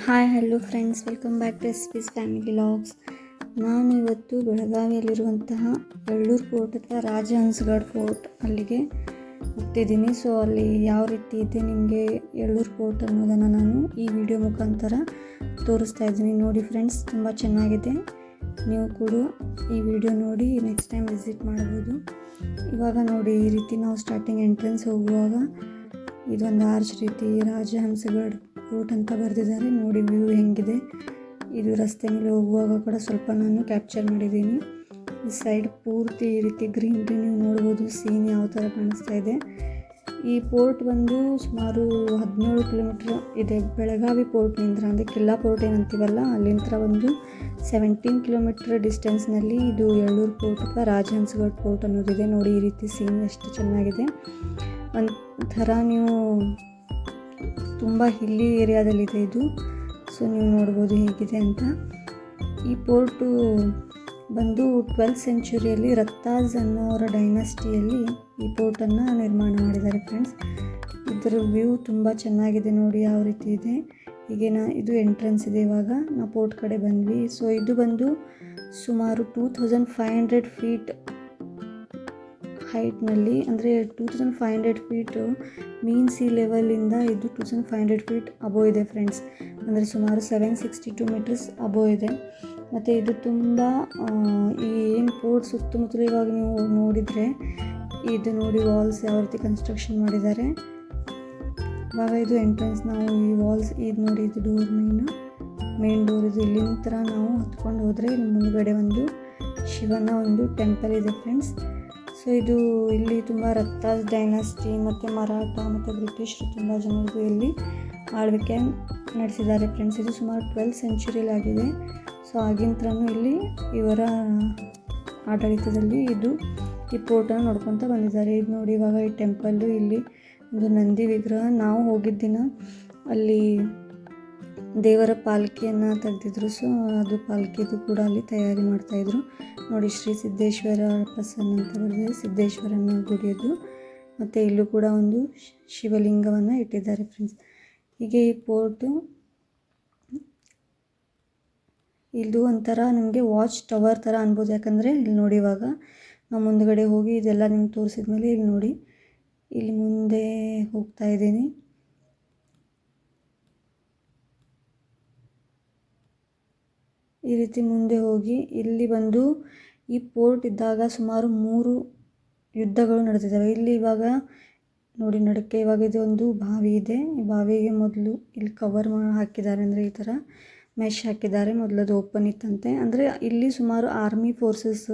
Hi hello friends welcome back to S peace family vlogs ನಾನು ಇವತ್ತು ಬೆಳಗಾವಿಯಲ್ಲಿರುವಂತಹ Yellur fort ಅಥವಾ Rajhansgad fort ಅಲ್ಲಿಗೆ ಹೋಗ್ತಿದ್ದೀನಿ. ಸೊ ಅಲ್ಲಿ ಯಾವ ರೀತಿ ಇದೆ ನಿಮಗೆ ಎಳ್ಳೂರು ಫೋರ್ಟ್ ಅನ್ನೋದನ್ನು ನಾನು ಈ ವಿಡಿಯೋ ಮುಖಾಂತರ ತೋರಿಸ್ತಾ ಇದ್ದೀನಿ. ನೋಡಿ ಫ್ರೆಂಡ್ಸ್ ತುಂಬ ಚೆನ್ನಾಗಿದೆ. ನೀವು ಕೂಡ ಈ ವಿಡಿಯೋ ನೋಡಿ ನೆಕ್ಸ್ಟ್ ಟೈಮ್ ವಿಸಿಟ್ ಮಾಡ್ಬೋದು ಇವಾಗ ನೋಡಿ, ಈ ರೀತಿ ನಾವು ಸ್ಟಾರ್ಟಿಂಗ್ ಎಂಟ್ರೆನ್ಸ್ ಹೋಗುವಾಗ ಇದೊಂದು ಆರ್ಚ್ ರೀತಿ ರಾಜಹಂಸಗಢ ಫೋರ್ಟ್ ಅಂತ ಬರೆದಿದ್ದಾರೆ. ನೋಡಿ ವ್ಯೂ ಹೆಂಗಿದೆ. ಇದು ರಸ್ತೆ ಮೇಲೆ ಹೋಗುವಾಗ ಕೂಡ ಸ್ವಲ್ಪ ನಾನು ಕ್ಯಾಪ್ಚರ್ ಮಾಡಿದ್ದೀನಿ. ಈ ಸೈಡ್ ಪೂರ್ತಿ ಈ ರೀತಿ ಗ್ರೀನ್ ನೀವು ನೋಡ್ಬೋದು ಸೀನ್ ಯಾವ ಥರ ಕಾಣಿಸ್ತಾ ಇದೆ. ಈ ಪೋರ್ಟ್ ಬಂದು ಸುಮಾರು ಹದಿನೇಳು ಕಿಲೋಮೀಟ್ರ್ ಇದೆ. ಬೆಳಗಾವಿ ಪೋರ್ಟ್ನಿಂದ ಅಂದರೆ ಕಿಲ್ಲಾ ಪೋರ್ಟ್ ಏನಂತೀವಲ್ಲ ಅಲ್ಲಿಂದ ಒಂದು ಸೆವೆಂಟೀನ್ ಕಿಲೋಮೀಟ್ರ್ ಡಿಸ್ಟೆನ್ಸ್ನಲ್ಲಿ ಇದು ಎಳ್ಳೂರು ಪೋರ್ಟ್ ಅಥವಾ ರಾಜಹಂಸಗಢ ಪೋರ್ಟ್ ಅನ್ನೋದಿದೆ. ನೋಡಿ ಈ ರೀತಿ ಸೀನ್ ಎಷ್ಟು ಚೆನ್ನಾಗಿದೆ. ಒಂಥರ ನೀವು ತುಂಬ ಹಿಲ್ಲಿ ಏರಿಯಾದಲ್ಲಿದೆ ಇದು. ಸೊ ನೀವು ನೋಡ್ಬೋದು ಹೇಗಿದೆ ಅಂತ. ಈ ಪೋರ್ಟು ಬಂದು ಟ್ವೆಲ್ತ್ ಸೆಂಚುರಿಯಲ್ಲಿ ರತ್ತಾಜ್ ಅನ್ನೋರ ಡೈನಸ್ಟಿಯಲ್ಲಿ ಈ ಪೋರ್ಟನ್ನು ನಿರ್ಮಾಣ ಮಾಡಿದ್ದಾರೆ ಫ್ರೆಂಡ್ಸ್ ಇದರ ವ್ಯೂ ತುಂಬ ಚೆನ್ನಾಗಿದೆ ನೋಡಿ, ಯಾವ ರೀತಿ ಇದೆ. ಹೀಗೆ ಇದು ಎಂಟ್ರೆನ್ಸ್ ಇದೆ ಇವಾಗ. ನಾವು ಪೋರ್ಟ್ ಕಡೆ ಬಂದ್ವಿ. ಸೊ ಇದು ಬಂದು ಸುಮಾರು two thousand five hundred feet ಹೈಟ್ನಲ್ಲಿ ಅಂದರೆ two thousand five hundred feet mean sea ಲೆವೆಲಿಂದ ಇದು two thousand five hundred feet above ಇದೆ ಫ್ರೆಂಡ್ಸ್ ಅಂದರೆ ಸುಮಾರು seven sixty two metres above ಇದೆ. ಮತ್ತು ಇದು ತುಂಬ ಈ ಏನು ಪೋರ್ಟ್ ಸುತ್ತಮುತ್ತಲು ಇವಾಗ ನೀವು ನೋಡಿದರೆ, ಇದು ನೋಡಿ ವಾಲ್ಸ್ ಯಾವ ರೀತಿ ಕನ್ಸ್ಟ್ರಕ್ಷನ್ ಮಾಡಿದ್ದಾರೆ. ಇವಾಗ ಇದು ಎಂಟ್ರೆನ್ಸ್ ನಾವು ಈ ವಾಲ್ಸ್ ಇದು ನೋಡಿ ಇದು ಡೋರ್ ಮೇನ್ ಮೇನ್ ಡೋರ್ ಇದು ಇಲ್ಲಿಂದ ನಾವು ಹತ್ಕೊಂಡು ಹೋದರೆ ಮುಂದುಗಡೆ ಒಂದು ಶಿವನ ಒಂದು ಟೆಂಪಲ್ ಇದೆ ಫ್ರೆಂಡ್ಸ್ ಸೊ ಇದು ಇಲ್ಲಿ ತುಂಬ ರಕ್ತಾಸ್ ಡೈನಾಸ್ಟಿ ಮತ್ತು ಮರಾಠ ಮತ್ತು ಬ್ರಿಟಿಷರು ತುಂಬ ಜನರು ಇಲ್ಲಿ ಆಳ್ವಿಕೆ ನಡೆಸಿದ್ದಾರೆ ಫ್ರೆಂಡ್ಸ್. ಇದು ಸುಮಾರು ಟ್ವೆಲ್ ಸೆಂಚುರಿಯಲ್ಲಾಗಿದೆ ಸೊ ಆಗಿಂತ್ರನೂ ಇಲ್ಲಿ ಇವರ ಆಡಳಿತದಲ್ಲಿ ಇದು ಈ ಪೋರ್ಟನ್ನು ನೋಡ್ಕೊತ ಬಂದಿದ್ದಾರೆ. ಇದು ನೋಡಿ ಇವಾಗ ಈ ಟೆಂಪಲ್ಲು ಇಲ್ಲಿ ಒಂದು ನಂದಿ ವಿಗ್ರಹ. ನಾವು ಹೋಗಿದ್ದ ದಿನ ಅಲ್ಲಿ ದೇವರ ಪಾಲ್ಕಿಯನ್ನು ತೆಗೆದಿದ್ರು ಸೊ ಅದು ಪಾಲ್ಕಿದು ಕೂಡ ಅಲ್ಲಿ ತಯಾರಿ ಮಾಡ್ತಾಯಿದ್ರು ನೋಡಿ, ಶ್ರೀ ಸಿದ್ದೇಶ್ವರ ಪ್ರಸನ್ನ ಅಂತ ಬರೆದಿದೆ. ಸಿದ್ದೇಶ್ವರನ ಗುಡಿಯದು. ಮತ್ತು ಇಲ್ಲೂ ಕೂಡ ಒಂದು ಶಿವಲಿಂಗವನ್ನು ಇಟ್ಟಿದ್ದಾರೆ ಫ್ರೆಂಡ್ಸ್ ಹೀಗೆ ಈ ಪೋರ್ಟು ಇದು ಒಂಥರ ನಿಮಗೆ ವಾಚ್ ಟವರ್ ಥರ ಅನ್ಬೋದು. ಯಾಕಂದರೆ ಇಲ್ಲಿ ನೋಡಿ ಇವಾಗ ನಾವು ಮುಂದುಗಡೆ ಹೋಗಿ ಇದೆಲ್ಲ ನಿಮ್ಗೆ ತೋರಿಸಿದ ಮೇಲೆ ಇಲ್ಲಿ ನೋಡಿ. ಇಲ್ಲಿ ಮುಂದೆ ಹೋಗ್ತಾ ಇದ್ದೀನಿ. ಈ ರೀತಿ ಮುಂದೆ ಹೋಗಿ ಇಲ್ಲಿ ಬಂದು ಈ ಪೋರ್ಟ್ ಇದ್ದಾಗ ಸುಮಾರು ಮೂರು ಯುದ್ಧಗಳು ನಡೆದಿದ್ದಾವೆ. ಇಲ್ಲಿ ಇವಾಗ ನೋಡಿ ನಡಕ್ಕೆ ಇವಾಗ ಇದು ಒಂದು ಬಾವಿ ಇದೆ. ಈ ಬಾವಿಗೆ ಮೊದಲು ಇಲ್ಲಿ ಕವರ್ ಹಾಕಿದ್ದಾರೆ ಅಂದರೆ ಈ ಥರ ಮೆಶ್ ಹಾಕಿದ್ದಾರೆ. ಮೊದಲು ಅದು ಓಪನ್ ಇತ್ತಂತೆ. ಅಂದರೆ ಇಲ್ಲಿ ಸುಮಾರು ಆರ್ಮಿ ಫೋರ್ಸಸ್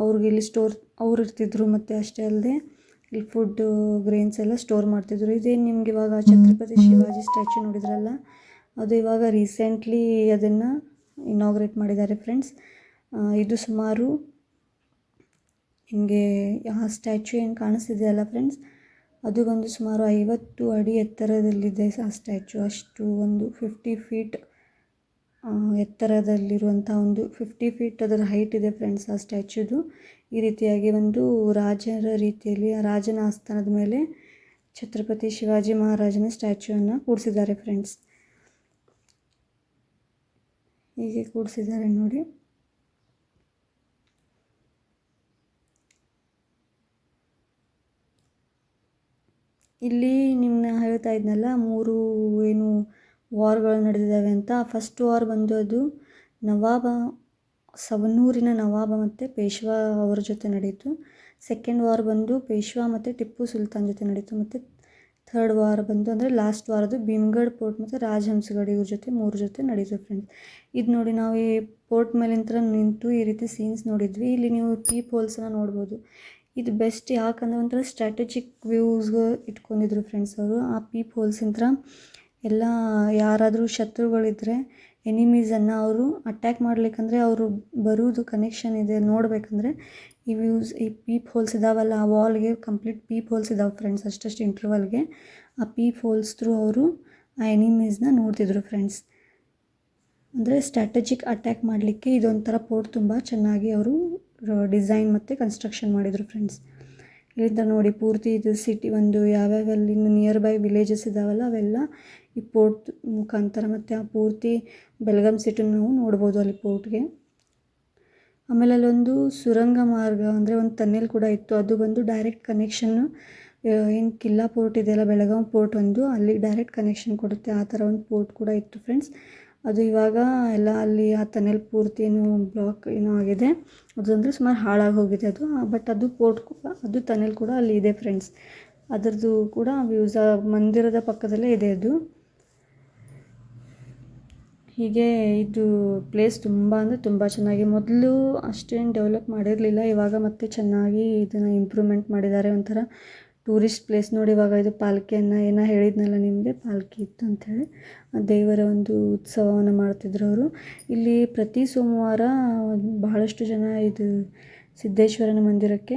ಅವ್ರಿಗೆ ಇಲ್ಲಿ ಸ್ಟೋರ್ ಅವ್ರು ಇರ್ತಿದ್ರು ಮತ್ತು ಅಷ್ಟೇ ಅಲ್ಲದೆ ಇಲ್ಲಿ ಫುಡ್ ಗ್ರೇನ್ಸ್ ಎಲ್ಲ ಸ್ಟೋರ್ ಮಾಡ್ತಿದ್ರು. ಇದೇನು ನಿಮ್ಗೆ ಇವಾಗ ಛತ್ರಪತಿ ಶಿವಾಜಿ ಸ್ಟ್ಯಾಚು ನೋಡಿದ್ರಲ್ಲ? ಅದು ಇವಾಗ ರೀಸೆಂಟ್ಲಿ ಅದನ್ನು ಇನಾಗ್ರೇಟ್ ಮಾಡಿದ್ದಾರೆ ಫ್ರೆಂಡ್ಸ್ ಇದು ಸುಮಾರು ನಿಮಗೆ ಆ ಸ್ಟ್ಯಾಚು ಏನು ಕಾಣಿಸ್ತಿದೆಯಲ್ಲ ಫ್ರೆಂಡ್ಸ್ ಅದು ಬಂದು ಸುಮಾರು ಐವತ್ತು ಅಡಿ ಎತ್ತರದಲ್ಲಿದೆ ಆ ಸ್ಟ್ಯಾಚು ಅಷ್ಟು ಒಂದು ಫಿಫ್ಟಿ ಫೀಟ್ ಎತ್ತರದಲ್ಲಿರುವಂಥ ಒಂದು ಫಿಫ್ಟಿ ಫೀಟ್ ಅದರ ಹೈಟ್ ಇದೆ ಫ್ರೆಂಡ್ಸ್ ಆ ಸ್ಟ್ಯಾಚ್ಯೂದು ಈ ರೀತಿಯಾಗಿ ಒಂದು ರಾಜರ ರೀತಿಯಲ್ಲಿ, ಆ ರಾಜನ ಆಸ್ಥಾನದ ಮೇಲೆ ಛತ್ರಪತಿ ಶಿವಾಜಿ ಮಹಾರಾಜನ ಸ್ಟ್ಯಾಚ್ಯೂವನ್ನು ಕೂಡಿಸಿದ್ದಾರೆ ಫ್ರೆಂಡ್ಸ್ ಹೀಗೆ ಕೂಡಿಸಿದ್ದಾರೆ ನೋಡಿ. ಇಲ್ಲಿ ನಿಮ್ಮನ್ನ ಹೇಳ್ತಾ ಇದ್ನಲ್ಲ, ಮೂರು ಏನು ವಾರ್ಗಳು ನಡೆದಿದ್ದಾವೆ ಅಂತ. ಫಸ್ಟ್ ವಾರ್ ಬಂದು ಅದು ನವಾಬ ಸವನೂರಿನ ನವಾಬ ಮತ್ತು ಪೇಶ್ವಾ ಅವರ ಜೊತೆ ನಡೆಯಿತು. ಸೆಕೆಂಡ್ ವಾರ್ ಬಂದು ಪೇಶ್ವಾ ಮತ್ತು ಟಿಪ್ಪು ಸುಲ್ತಾನ್ ಜೊತೆ ನಡೆಯಿತು. ಮತ್ತು ಥರ್ಡ್ ವಾರ ಬಂದು ಅಂದರೆ ಲಾಸ್ಟ್ ವಾರದ್ದು ಭೀಮ್ಗಢ್ ಪೋರ್ಟ್ ಮತ್ತು ರಾಜಹಂಸಗಡ್ ಇವ್ರ ಜೊತೆ, ಮೂರು ಜೊತೆ ನಡೀತು ಫ್ರೆಂಡ್ಸ್ ಇದು ನೋಡಿ ನಾವು ಈ ಪೋರ್ಟ್ ಮೇಲಿಂತ್ರ ನಿಂತು ಈ ರೀತಿ ಸೀನ್ಸ್ ನೋಡಿದ್ವಿ. ಇಲ್ಲಿ ನೀವು ಪೀಪ್ ಹೋಲ್ಸನ್ನು ನೋಡ್ಬೋದು. ಇದು ಬೆಸ್ಟ್ ಯಾಕಂದ್ರೆ ಒಂಥರ ಸ್ಟ್ರಾಟಜಿಕ್ ವ್ಯೂಸ್ ಇಟ್ಕೊಂಡಿದ್ರು ಫ್ರೆಂಡ್ಸ್ ಅವರು. ಆ ಪೀಪ್ ಹೋಲ್ಸಿಂದ ಎಲ್ಲ ಯಾರಾದರೂ ಶತ್ರುಗಳಿದ್ದರೆ ಎನಿಮೀಸನ್ನು ಅವರು ಅಟ್ಯಾಕ್ ಮಾಡಲಿಕ್ಕಂದ್ರೆ ಅವರು ಬರುವುದು ಕನೆಕ್ಷನ್ ಇದೆ ನೋಡಬೇಕಂದ್ರೆ ಈ ವ್ಯೂಸ್ ಈ ಪೀಪ್ ಹೋಲ್ಸ್ ಇದಾವಲ್ಲ ಆ ವಾಲ್ಗೆ ಕಂಪ್ಲೀಟ್ ಪೀಪ್ ಹೋಲ್ಸ್ ಇದಾವೆ ಫ್ರೆಂಡ್ಸ್ ಅಷ್ಟಷ್ಟು ಇಂಟ್ರವಲ್ಗೆ ಆ ಪೀಪ್ ಹೋಲ್ಸ್ ಥ್ರೂ ಅವರು ಆ ಎನಿಮೀಸ್ನ ನೋಡ್ತಿದ್ರು ಫ್ರೆಂಡ್ಸ್ ಅಂದರೆ ಸ್ಟ್ರಾಟಜಿಕ್ ಅಟ್ಯಾಕ್ ಮಾಡಲಿಕ್ಕೆ ಇದೊಂಥರ ಪೋರ್ಟ್ ತುಂಬ ಚೆನ್ನಾಗಿ ಅವರು ಡಿಸೈನ್ ಮತ್ತು ಕನ್ಸ್ಟ್ರಕ್ಷನ್ ಮಾಡಿದರು ಫ್ರೆಂಡ್ಸ್ ಇಲ್ಲಿಂದ ನೋಡಿ ಪೂರ್ತಿ ಇದು ಸಿಟಿ ಒಂದು ಯಾವ್ಯಾವ ಅಲ್ಲಿ ನಿಯರ್ ಬೈ ವಿಲೇಜಸ್ ಇದ್ದಾವಲ್ಲ ಅವೆಲ್ಲ ಈ ಪೋರ್ಟ್ ಮುಖಾಂತರ ಮತ್ತು ಆ ಪೂರ್ತಿ ಬೆಳಗಾಂ ಸಿಟಿನ ನಾವು ನೋಡ್ಬೋದು ಅಲ್ಲಿ ಪೋರ್ಟ್ಗೆ ಆಮೇಲೆ ಅಲ್ಲೊಂದು ಸುರಂಗ ಮಾರ್ಗ, ಅಂದರೆ ಒಂದು ಟನ್ನೆಲ್ ಕೂಡ ಇತ್ತು. ಅದು ಬಂದು ಡೈರೆಕ್ಟ್ ಕನೆಕ್ಷನ್ನು ಏನು ಕಿಲ್ಲಾ ಪೋರ್ಟ್ ಇದೆಯಲ್ಲ ಬೆಳಗಾಂ ಪೋರ್ಟ್ ಒಂದು, ಅಲ್ಲಿ ಡೈರೆಕ್ಟ್ ಕನೆಕ್ಷನ್ ಕೊಡುತ್ತೆ. ಆ ಥರ ಒಂದು ಪೋರ್ಟ್ ಕೂಡ ಇತ್ತು ಫ್ರೆಂಡ್ಸ್ ಅದು ಇವಾಗ ಎಲ್ಲ ಅಲ್ಲಿ ಆ ಟನೆಲ್ ಪೂರ್ತಿ ಏನು ಬ್ಲಾಕ್ ಏನೋ ಆಗಿದೆ. ಅದು ಅಂದರೆ ಸುಮಾರು ಹಾಳಾಗಿ ಹೋಗಿದೆ ಅದು. ಬಟ್ ಅದು ಪೋರ್ಟ್ ಕೂಡ, ಅದು ಟನೆಲ್ ಕೂಡ ಅಲ್ಲಿ ಇದೆ ಫ್ರೆಂಡ್ಸ್ ಅದರದ್ದು ಕೂಡ ವ್ಯೂಸ ಮಂದಿರದ ಪಕ್ಕದಲ್ಲೇ ಇದೆ ಅದು. ಹೀಗೆ ಇದು ಪ್ಲೇಸ್ ತುಂಬ ಅಂದರೆ ತುಂಬ ಚೆನ್ನಾಗಿ, ಮೊದಲು ಅಷ್ಟೇನು ಡೆವಲಪ್ ಮಾಡಿರಲಿಲ್ಲ, ಇವಾಗ ಮತ್ತೆ ಚೆನ್ನಾಗಿ ಇದನ್ನು ಇಂಪ್ರೂವ್ಮೆಂಟ್ ಮಾಡಿದ್ದಾರೆ ಒಂಥರ ಟೂರಿಸ್ಟ್ ಪ್ಲೇಸ್ ನೋಡಿ ಇವಾಗ ಇದು ಪಾಲ್ಕಿಯನ್ನು ಏನೋ ಹೇಳಿದ್ನಲ್ಲ ನಿಮಗೆ, ಪಾಲ್ಕಿ ಇತ್ತು ಅಂಥೇಳಿ ದೇವರ ಒಂದು ಉತ್ಸವವನ್ನು ಮಾಡ್ತಿದ್ರು ಅವರು. ಇಲ್ಲಿ ಪ್ರತಿ ಸೋಮವಾರ ಬಹಳಷ್ಟು ಜನ ಇದು ಸಿದ್ದೇಶ್ವರನ ಮಂದಿರಕ್ಕೆ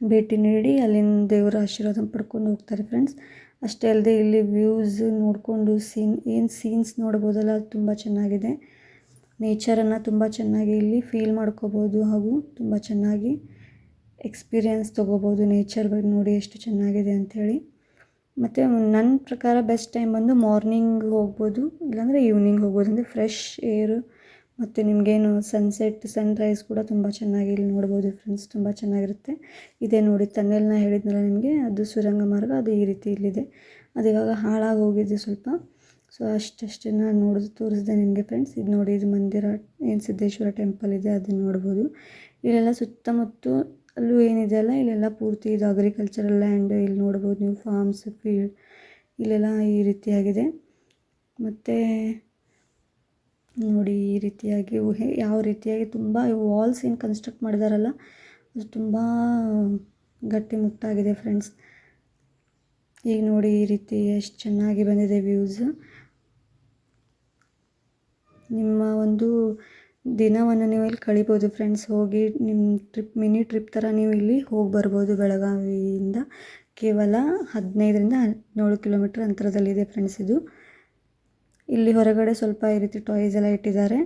ಭೇಟಿ ನೀಡಿ ಅಲ್ಲಿನ ದೇವರ ಆಶೀರ್ವಾದ ಪಡ್ಕೊಂಡು ಹೋಗ್ತಾರೆ ಫ್ರೆಂಡ್ಸ್ ಅಷ್ಟೇ ಅಲ್ಲದೆ ಇಲ್ಲಿ ವ್ಯೂಸ್ ನೋಡಿಕೊಂಡು ಸೀನ್ ಏನು ಸೀನ್ಸ್ ನೋಡ್ಬೋದಲ್ಲ ಅದು ತುಂಬ ಚೆನ್ನಾಗಿದೆ. ನೇಚರನ್ನು ತುಂಬ ಚೆನ್ನಾಗಿ ಇಲ್ಲಿ ಫೀಲ್ ಮಾಡ್ಕೋಬೋದು ಹಾಗೂ ತುಂಬ ಚೆನ್ನಾಗಿ ಎಕ್ಸ್ಪೀರಿಯೆನ್ಸ್ ತೊಗೋಬೋದು ನೇಚರ್ ಬಗ್ಗೆ ನೋಡಿ ಎಷ್ಟು ಚೆನ್ನಾಗಿದೆ ಅಂಥೇಳಿ. ಮತ್ತು ನನ್ನ ಪ್ರಕಾರ ಬೆಸ್ಟ್ ಟೈಮ್ ಬಂದು ಮಾರ್ನಿಂಗ್ ಹೋಗ್ಬೋದು, ಇಲ್ಲಾಂದರೆ ಈವ್ನಿಂಗ್ ಹೋಗ್ಬೋದು, ಅಂದರೆ ಫ್ರೆಶ್ ಏರು ಮತ್ತು ನಿಮಗೇನು ಸನ್ಸೆಟ್ ಸನ್ರೈಸ್ ಕೂಡ ತುಂಬ ಚೆನ್ನಾಗಿ ಇಲ್ಲಿ ನೋಡ್ಬೋದು ಫ್ರೆಂಡ್ಸ್ ತುಂಬ ಚೆನ್ನಾಗಿರುತ್ತೆ. ಇದೇ ನೋಡಿ ತನ್ನೆಲ್ನ ಹೇಳಿದ್ನಲ್ಲ ನಿಮಗೆ? ಅದು ಸುರಂಗ ಮಾರ್ಗ, ಅದು ಈ ರೀತಿ ಇಲ್ಲಿದೆ. ಅದು ಇವಾಗ ಹಾಳಾಗಿ ಹೋಗಿದೆ ಸ್ವಲ್ಪ. ಸೊ ಅಷ್ಟಷ್ಟನ್ನು ನೋಡಿದು, ತೋರಿಸಿದೆ ನಿಮಗೆ ಫ್ರೆಂಡ್ಸ್ ಇದು ನೋಡಿ ಇದು ಮಂದಿರ, ಏನು ಸಿದ್ದೇಶ್ವರ ಟೆಂಪಲ್ ಇದೆ ಅದನ್ನು ನೋಡ್ಬೋದು. ಇಲ್ಲೆಲ್ಲ ಸುತ್ತಮುತ್ತ ಅಲ್ಲೂ ಏನಿದೆಯಲ್ಲ ಇಲ್ಲೆಲ್ಲ ಪೂರ್ತಿ ಇದು ಅಗ್ರಿಕಲ್ಚರಲ್ ಲ್ಯಾಂಡ್ ಇಲ್ಲಿ ನೋಡ್ಬೋದು ನೀವು ಫಾರ್ಮ್ಸ್ ಫೀಲ್ಡ್ ಇಲ್ಲೆಲ್ಲ ಈ ರೀತಿಯಾಗಿದೆ. ಮತ್ತು ನೋಡಿ ಈ ರೀತಿಯಾಗಿ ಊಹೆ, ಯಾವ ರೀತಿಯಾಗಿ ತುಂಬ ವಾಲ್ಸ್ ಏನು ಕನ್ಸ್ಟ್ರಕ್ಟ್ ಮಾಡಿದಾರಲ್ಲ, ಅದು ತುಂಬ ಗಟ್ಟಿಮುಟ್ಟಾಗಿದೆ ಫ್ರೆಂಡ್ಸ್ ಈಗ ನೋಡಿ ಈ ರೀತಿ ಎಷ್ಟು ಚೆನ್ನಾಗಿ ಬಂದಿದೆ ವ್ಯೂಸ್ ನಿಮ್ಮ ಒಂದು ದಿನವನ್ನು ನೀವು ಇಲ್ಲಿ ಕಳಿಬೋದು ಫ್ರೆಂಡ್ಸ್ ಹೋಗಿ ನಿಮ್ಮ ಟ್ರಿಪ್ ಮಿನಿ ಟ್ರಿಪ್ ಥರ ನೀವು ಇಲ್ಲಿ ಹೋಗಿ ಬರ್ಬೋದು ಬೆಳಗಾವಿಯಿಂದ ಕೇವಲ ಹದಿನೈದರಿಂದ ಹದಿನೇಳು ಕಿಲೋಮೀಟ್ರ್ ಅಂತರದಲ್ಲಿದೆ ಫ್ರೆಂಡ್ಸ್ ಇದು. ಇಲ್ಲಿ ಹೊರಗಡೆ ಸ್ವಲ್ಪ ಈ ರೀತಿ ಟಾಯ್ಸ್ ಎಲ್ಲ ಇಟ್ಟಿದ್ದಾರೆ.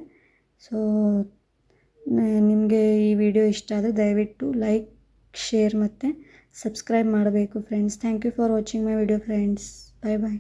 ಸೊ ನಿಮಗೆ ಈ ವಿಡಿಯೋ ಇಷ್ಟ ಆದರೆ ದಯವಿಟ್ಟು ಲೈಕ್ ಶೇರ್ ಮತ್ತು ಸಬ್ಸ್ಕ್ರೈಬ್ ಮಾಡಬೇಕು friends thank you for watching my video friends bye bye